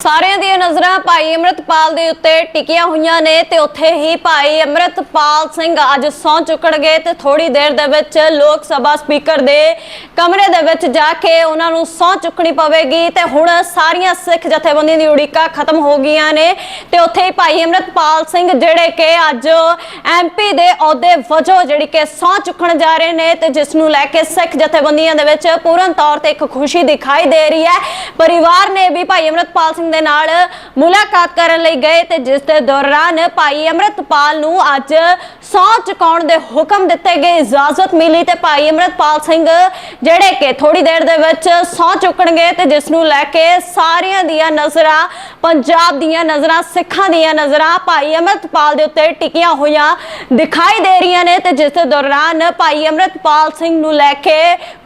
ਸਾਰਿਆਂ ਦੀਆਂ ਨਜ਼ਰਾਂ ਭਾਈ ਅੰਮ੍ਰਿਤਪਾਲ ਦੇ ਉੱਤੇ ਟਿਕੀਆਂ ਹੋਈਆਂ ਨੇ ਤੇ ਉੱਥੇ ਹੀ ਭਾਈ ਅੰਮ੍ਰਿਤਪਾਲ ਸਿੰਘ ਅੱਜ ਸੌਂ ਚੁੱਕਣਗੇ ਤੇ ਥੋੜੀ ਦੇਰ ਦੇ ਵਿੱਚ ਲੋਕ ਸਭਾ ਸਪੀਕਰ ਦੇ ਕਮਰੇ ਦੇ ਵਿੱਚ ਜਾ ਕੇ ਉਹਨਾਂ ਨੂੰ ਸੌਂ ਚੁੱਕਣੀ ਪਵੇਗੀ ਤੇ ਹੁਣ ਸਾਰੀਆਂ ਸਿੱਖ ਜਥੇਬੰਦੀਆਂ ਦੀ ਉਡੀਕਾਂ ਖਤਮ ਹੋ ਗਈਆਂ ਨੇ ਤੇ ਉੱਥੇ ਹੀ ਭਾਈ ਅੰਮ੍ਰਿਤਪਾਲ ਸਿੰਘ ਜਿਹੜੇ ਕਿ ਅੱਜ ਐਮਪੀ ਦੇ ਅਹੁਦੇ ਵਜੋਂ ਜਿਹੜੀ ਕਿ ਸਹੁੰ ਚੁੱਕਣ ਜਾ ਰਹੇ ਨੇ ਤੇ ਜਿਸ ਨੂੰ ਲੈ ਕੇ ਸਿੱਖ ਜਥੇਬੰਦੀਆਂ ਦੇ ਵਿੱਚ ਪੂਰਨ ਤੌਰ ਤੇ ਇੱਕ ਖੁਸ਼ੀ ਦਿਖਾਈ ਦੇ ਰਹੀ ਹੈ। ਪਰਿਵਾਰ ਨੇ ਵੀ ਭਾਈ ਅੰਮ੍ਰਿਤਪਾਲ ਸਿੰਘ ਦੇ ਨਾਲ ਮੁਲਾਕਾਤ ਕਰਨ ਲਈ ਗਏ ਤੇ ਜਿਸ ਦੇ ਦੌਰਾਨ ਭਾਈ ਅੰਮ੍ਰਿਤਪਾਲ ਨੂੰ ਅੱਜ ਸਹੁੰ ਚੁਕਾਉਣ ਦੇ ਹੁਕਮ ਦਿੱਤੇ ਗਏ। ਇਜਾਜ਼ਤ ਮਿਲੀ ਤੇ ਭਾਈ ਅੰਮ੍ਰਿਤਪਾਲ ਸਿੰਘ ਜਿਹੜੇ ਕਿ ਥੋੜੀ ਦੇਰ ਦੇ ਵਿੱਚ ਸਹੁੰ ਚੁੱਕਣਗੇ ਤੇ ਜਿਸ ਨੂੰ ਲੈ ਕੇ ਸਾਰਿਆਂ ਦੀਆਂ ਨਜ਼ਰਾਂ, ਪੰਜਾਬ ਦੀਆਂ ਨਜ਼ਰਾਂ, ਸਿੱਖਾਂ ਦੀਆਂ ਨਜ਼ਰਾਂ ਭਾਈ ਅੰਮ੍ਰਿਤਪਾਲ ਦੇ ਉੱਤੇ ਟਿਕੀਆਂ ਹੋਈਆਂ ਦਿਖਾਈ ਦੇ ਰਹੀਆਂ ਨੇ ਤੇ ਜਿਸ ਦੌਰਾਨ ਭਾਈ ਅੰਮ੍ਰਿਤਪਾਲ ਸਿੰਘ ਨੂੰ ਲੈ ਕੇ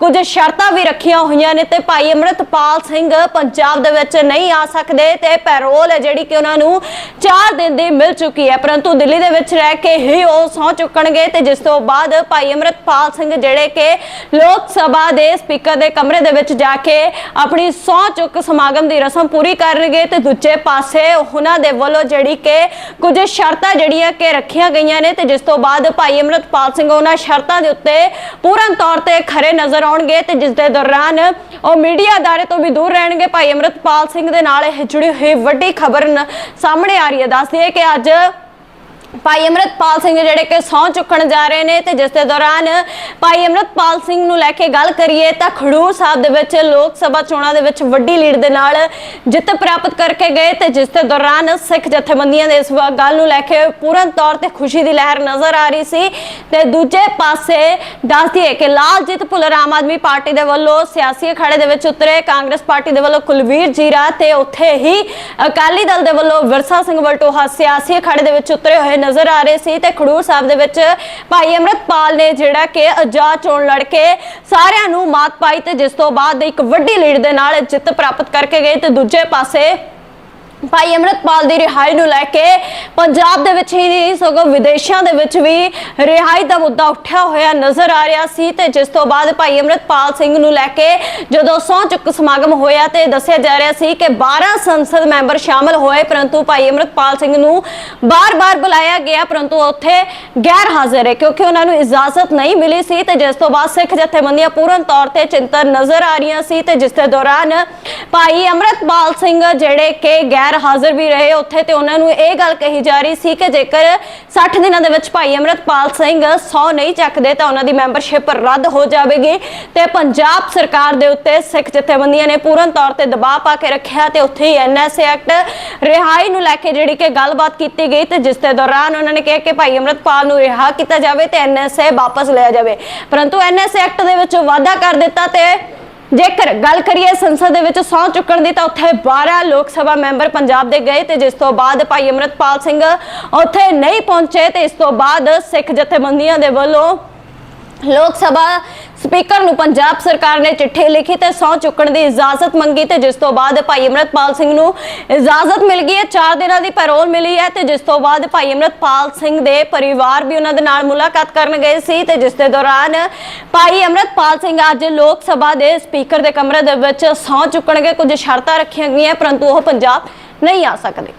ਕੁਝ ਸ਼ਰਤਾਂ ਵੀ ਰੱਖੀਆਂ ਹੋਈਆਂ ਨੇ ਤੇ ਭਾਈ ਅੰਮ੍ਰਿਤਪਾਲ ਸਿੰਘ ਪੰਜਾਬ ਦੇ ਵਿੱਚ ਨਹੀਂ ਆ ਸਕਦੇ ਤੇ ਪੈਰੋਲ ਹੈ ਜਿਹੜੀ ਕਿ ਉਹਨਾਂ ਨੂੰ 4 ਦਿਨ ਦੀ ਮਿਲ ਚੁੱਕੀ ਹੈ। ਪਰੰਤੂ ਦਿੱਲੀ ਦੇ ਵਿੱਚ ਰਹਿ ਕੇ ਹੀ ਉਹ ਸਹੁੰ ਚੁੱਕਣਗੇ ਤੇ ਜਿਸ ਤੋਂ ਬਾਅਦ ਭਾਈ ਅੰਮ੍ਰਿਤਪਾਲ ਸਿੰਘ ਜਿਹੜੇ ਕਿ ਲੋਕ ਸਭਾ ਦੇ ਸਪੀਕਰ ਦੇ ਕਮਰੇ ਦੇ ਵਿੱਚ ਜਾ ਕੇ ਆਪਣੀ ਸਹੁੰ ਚੁੱਕ ਸਮਾਗਮ ਦੀ ਰਸਮ ਪੂਰੀ ਕਰਨਗੇ ਤੇ ਦੂਜੇ ਪਾਸੇ ਉਹਨਾਂ ਦੇ ਵੱਲੋਂ ਜਿਹੜੀ ਕਿ ਕੁਝ ਸ਼ਰਤਾਂ ਜਿਹੜੀਆਂ ਕਿ ਰੱਖੀਆਂ ਗਈਆਂ ਨੇ ਤੇ ਜਿਸ ਤੋਂ ਬਾਅਦ ਭਾਈ ਅੰਮ੍ਰਿਤਪਾਲ ਸਿੰਘ ਉਹਨਾਂ ਸ਼ਰਤਾਂ ਦੇ ਉੱਤੇ ਪੂਰਨ ਤੌਰ ਤੇ ਖਰੇ ਨਜ਼ਰ ਆਉਣਗੇ ਤੇ ਜਿਸ ਦੇ ਦੌਰਾਨ ਉਹ ਮੀਡੀਆ ਅਦਾਰੇ ਤੋਂ ਵੀ ਦੂਰ ਰਹਿਣਗੇ। ਭਾਈ ਅੰਮ੍ਰਿਤਪਾਲ ਸਿੰਘ ਦੇ ਨਾਲ ਇਹ ਜੁੜੀ ਹੋਈ ਵੱਡੀ ਖਬਰ ਸਾਹਮਣੇ ਆ ਰਹੀ ਹੈ। ਦੱਸਦੀ ਹੈ ਕਿ ਅੱਜ ਭਾਈ ਅੰਮ੍ਰਿਤਪਾਲ ਸਿੰਘ ਜਿਹੜੇ ਕਿ ਸਹੁੰ ਚੁੱਕਣ ਜਾ ਰਹੇ ਨੇ ਤੇ ਜਿਸ ਦੇ ਦੌਰਾਨ ਭਾਈ ਅੰਮ੍ਰਿਤਪਾਲ ਸਿੰਘ ਨੂੰ ਲੈ ਕੇ ਗੱਲ ਕਰੀਏ ਤਾਂ ਖਡੂਰ ਸਾਹਿਬ ਦੇ ਵਿੱਚ ਲੋਕ ਸਭਾ ਚੋਣਾਂ ਦੇ ਵਿੱਚ ਵੱਡੀ ਲੀਡ ਦੇ ਨਾਲ ਜਿੱਤ ਪ੍ਰਾਪਤ ਕਰਕੇ ਗਏ ਤੇ ਜਿਸ ਦੇ ਦੌਰਾਨ ਸਿੱਖ ਜਥੇਬੰਦੀਆਂ ਦੇ ਇਸ ਵਾ- ਗੱਲ ਨੂੰ ਲੈ ਕੇ ਪੂਰਨ ਤੌਰ ਤੇ ਖੁਸ਼ੀ ਦੀ ਲਹਿਰ ਨਜ਼ਰ ਆ ਰਹੀ ਸੀ ਤੇ ਦੂਜੇ ਪਾਸੇ ਦੱਸ ਦਈਏ ਕਿ ਲਾਲਜੀਤ ਭੁੱਲਰ ਆਮ ਆਦਮੀ ਪਾਰਟੀ ਦੇ ਵੱਲੋਂ ਸਿਆਸੀ ਅਖਾੜੇ ਦੇ ਵਿੱਚ ਉਤਰੇ। ਕਾਂਗਰਸ ਪਾਰਟੀ ਦੇ ਵੱਲੋਂ ਕੁਲਵੀਰ ਜੀਰਾ ਤੇ ਉੱਥੇ ਹੀ ਅਕਾਲੀ ਦਲ ਦੇ ਵੱਲੋਂ ਵਿਰਸਾ ਸਿੰਘ ਵਲਟੋਹਾ ਸਿਆਸੀ ਅਖਾੜੇ ਦੇ ਵਿੱਚ ਉਤਰੇ ਹੋਏ ਨਜ਼ਰ ਆ ਰਹੇ ਸੀ ਤੇ ਖਡੂਰ ਸਾਹਿਬ ਦੇ ਵਿੱਚ ਭਾਈ ਅੰਮ੍ਰਿਤਪਾਲ ਨੇ ਜਿਹੜਾ ਕਿ ਆਜ਼ਾਦ ਚੋਣ ਲੜ ਕੇ ਸਾਰਿਆਂ ਨੂੰ ਮਾਤ ਪਾਈ ਤੇ ਜਿਸ ਤੋਂ ਬਾਅਦ ਇੱਕ ਵੱਡੀ ਲੀਡ ਦੇ ਨਾਲ ਜਿੱਤ ਪ੍ਰਾਪਤ ਕਰਕੇ ਗਏ ਤੇ ਦੂਜੇ ਪਾਸੇ ਭਾਈ ਅੰਮ੍ਰਿਤਪਾਲ ਦੀ ਰਿਹਾਈ ਨੂੰ ਲੈ ਕੇ ਪੰਜਾਬ ਦੇ ਵਿੱਚ ਹੀ ਨਹੀਂ ਸਗੋਂ ਵਿਦੇਸ਼ਾਂ ਦੇ ਵਿੱਚ ਵੀ ਰਿਹਾਈ ਦਾ ਮੁੱਦਾ ਉੱਠਿਆ ਹੋਇਆ ਨਜ਼ਰ ਆ ਰਿਹਾ ਸੀ ਤੇ ਜਿਸ ਤੋਂ ਬਾਅਦ ਭਾਈ ਅੰਮ੍ਰਿਤਪਾਲ ਸਿੰਘ ਨੂੰ ਲੈ ਕੇ ਜਦੋਂ ਸਹੁੰ ਚੁੱਕ ਸਮਾਗਮ ਹੋਇਆ ਤੇ ਦੱਸਿਆ ਜਾ ਰਿਹਾ ਸੀ ਕਿ 12 ਸੰਸਦ ਮੈਂਬਰ ਸ਼ਾਮਲ ਹੋਏ, ਪਰੰਤੂ ਭਾਈ ਅੰਮ੍ਰਿਤਪਾਲ ਸਿੰਘ ਨੂੰ ਬਾਰ-ਬਾਰ ਬੁਲਾਇਆ ਗਿਆ, ਪਰੰਤੂ ਉੱਥੇ ਗੈਰ ਹਾਜ਼ਰ ਹੈ ਕਿਉਂਕਿ ਉਹਨਾਂ ਨੂੰ ਇਜਾਜ਼ਤ ਨਹੀਂ ਮਿਲੀ ਸੀ ਤੇ ਜਿਸ ਤੋਂ ਬਾਅਦ ਸਿੱਖ ਜਥੇਬੰਦੀਆਂ ਪੂਰਨ ਤੌਰ ਤੇ ਚਿੰਤਨ ਨਜ਼ਰ ਆ ਰਹੀਆਂ ਸੀ ਤੇ ਜਿਸ ਦੇ ਦੌਰਾਨ ਭਾਈ ਅੰਮ੍ਰਿਤਪਾਲ ਸਿੰਘ ਜਿਹੜੇ ਕਿ ਗੈਰ ਹਾਜ਼ਰ ਵੀ ਰਹੇ ਉੱਥੇ ਤੇ ਉਹਨਾਂ ਨੂੰ ਇਹ ਗੱਲ ਕਹੀ ਜਾ ਰਹੀ ਸੀ ਕਿ ਜੇਕਰ 60 ਦਿਨਾਂ ਦੇ ਵਿੱਚ ਭਾਈ ਅੰਮ੍ਰਿਤਪਾਲ ਸਿੰਘ 100 ਨਹੀਂ ਚੱਕਦੇ ਤਾਂ ਉਹਨਾਂ ਦੀ ਮੈਂਬਰਸ਼ਿਪ ਰੱਦ ਹੋ ਜਾਵੇਗੀ ਤੇ ਪੰਜਾਬ ਸਰਕਾਰ ਦੇ ਉੱਤੇ ਸਿੱਖ ਜਥੇਬੰਦੀਆਂ ਨੇ ਪੂਰਨ ਤੌਰ ਤੇ ਦਬਾਅ ਪਾ ਕੇ ਰੱਖਿਆ ਤੇ ਉੱਥੇ ਹੀ ਐਨਐਸਏ ਐਕਟ ਰਿਹਾਈ ਨੂੰ ਲੈ ਕੇ ਜਿਹੜੀ ਕਿ ਗੱਲਬਾਤ ਕੀਤੀ ਗਈ ਤੇ ਜਿਸ ਦੇ ਦੌਰਾਨ ਉਹਨਾਂ ਨੇ ਕਿਹਾ ਕਿ ਭਾਈ ਅੰਮ੍ਰਿਤਪਾਲ ਨੂੰ ਰਿਹਾ ਕੀਤਾ ਜਾਵੇ ਤੇ ਐਨਐਸਏ ਵਾਪਸ ਲਿਆ ਜਾਵੇ। ਪਰੰਤੂ ਐਨਐਸਏ ਐਕਟ ਦੇ ਵਿੱਚ ਵਾਅਦਾ ਕਰ ਦਿੱਤਾ ਤੇ ਜੇਕਰ ਗੱਲ ਕਰੀਏ ਸੰਸਦ ਦੇ ਵਿੱਚ ਸਹੁੰ ਚੁੱਕਣ ਦੀ, ਤਾਂ ਉੱਥੇ 12 ਲੋਕ ਸਭਾ ਮੈਂਬਰ ਪੰਜਾਬ ਦੇ ਗਏ ਤੇ ਜਿਸ ਤੋਂ ਬਾਅਦ ਭਾਈ ਅੰਮ੍ਰਿਤਪਾਲ ਸਿੰਘ ਉੱਥੇ ਨਹੀਂ ਪਹੁੰਚੇ ਤੇ ਇਸ ਤੋਂ ਬਾਅਦ ਸਿੱਖ ਜਥੇਬੰਦੀਆਂ ਦੇ ਵੱਲੋਂ ਲੋਕ ਸਭਾ ਸਪੀਕਰ ਨੂੰ ਪੰਜਾਬ ਸਰਕਾਰ ਨੇ ਚਿੱਠੀ ਲਿਖੀ ਤੇ ਸਹੁੰ ਚੁੱਕਣ ਦੀ ਇਜਾਜ਼ਤ ਮੰਗੀ ਤੇ ਜਿਸ ਤੋਂ ਬਾਅਦ ਭਾਈ ਅੰਮ੍ਰਿਤਪਾਲ ਸਿੰਘ ਨੂੰ ਇਜਾਜ਼ਤ ਮਿਲ ਗਈ ਹੈ। 4 ਦਿਨਾਂ ਦੀ ਪੈਰੋਲ ਮਿਲੀ ਹੈ ਤੇ ਜਿਸ ਤੋਂ ਬਾਅਦ ਭਾਈ ਅੰਮ੍ਰਿਤਪਾਲ ਸਿੰਘ ਦੇ ਪਰਿਵਾਰ ਵੀ ਉਹਨਾਂ ਦੇ ਨਾਲ ਮੁਲਾਕਾਤ ਕਰਨ ਗਏ ਸੀ ਤੇ ਜਿਸ ਦੇ ਦੌਰਾਨ ਭਾਈ ਅੰਮ੍ਰਿਤਪਾਲ ਸਿੰਘ ਅੱਜ ਲੋਕ ਸਭਾ ਦੇ ਸਪੀਕਰ ਦੇ ਕਮਰੇ ਦੇ ਵਿੱਚ ਸਹੁੰ ਚੁੱਕਣਗੇ। ਕੁਝ ਸ਼ਰਤਾਂ ਰੱਖੀਆਂ ਗਈਆਂ, ਪਰੰਤੂ ਉਹ ਪੰਜਾਬ ਨਹੀਂ ਆ ਸਕਦੇ।